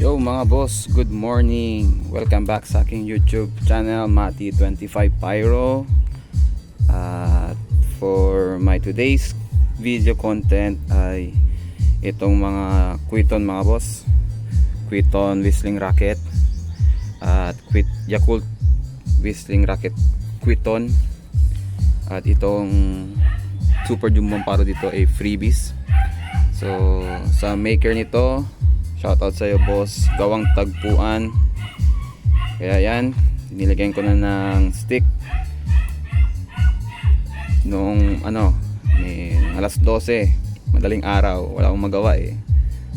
Yo mga boss, good morning. Welcome back sa aking YouTube channel, Mati25 Pyro. At for my today's video content ay itong mga Quiton mga boss. Quiton Whistling Racket at Quit Yakult Whistling Racket Quiton. At itong Super Jumbo Paro dito ay freebies. So sa maker nito, Shoutout sa iyo boss, gawang tagpuan. Kaya yan, nilagyan ko na ng stick. Noong ano, may alas 12, madaling araw, wala akong magawa eh.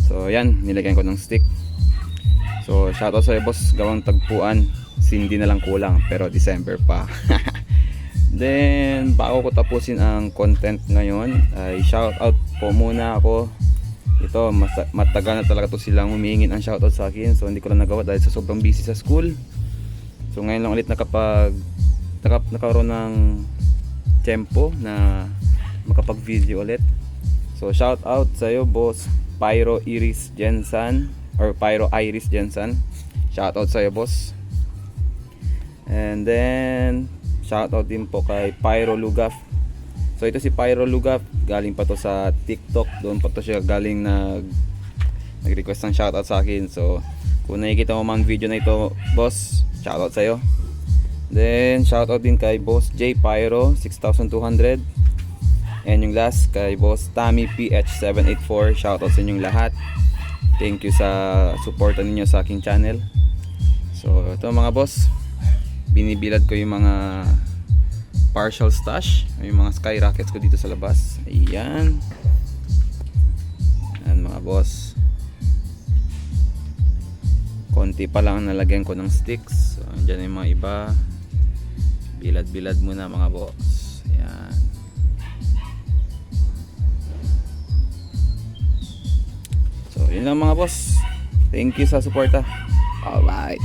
So yan, nilagyan ko ng stick. So shoutout sa iyo boss, gawang tagpuan. Sindi na lang kulang, pero December pa. Then, bago ko tapusin ang content ngayon, ay shoutout po muna ako ito matagal na talaga to silang humingin. Ang shoutout sa akin. So hindi ko lang nagawa dahil sa sobrang busy sa school. So ngayon lang ulit nakapag naka, nakaroon ng tempo na makapag video ulit. So shout out sa iyo boss Pyro Iris Jensen or Pyro Iris Jensen. Shout out sa iyo boss. And then shout out din po kay Pyro Lugaf So ito si Pyro Lugap, galing pa to sa TikTok, doon pa to siya galing nag nag-request ng shoutout sa akin. So kung nakikita mo mang video na ito, boss, shoutout sa iyo. Then shoutout din kay Boss J Pyro 6200. And yung last kay Boss Tammy PH784, shoutout sa inyong lahat. Thank you sa suporta ninyo sa aking channel. So ito mga boss, binibilad ko yung mga partial stash. Yung mga skyrockets ko dito sa labas. Ayan. Ayan mga boss. Konti pa lang ang nalagyan ko ng sticks. So andyan yung mga iba. Bilad bilad muna mga boss. Ayan. So yun lang mga boss. Thank you sa suporta. Alright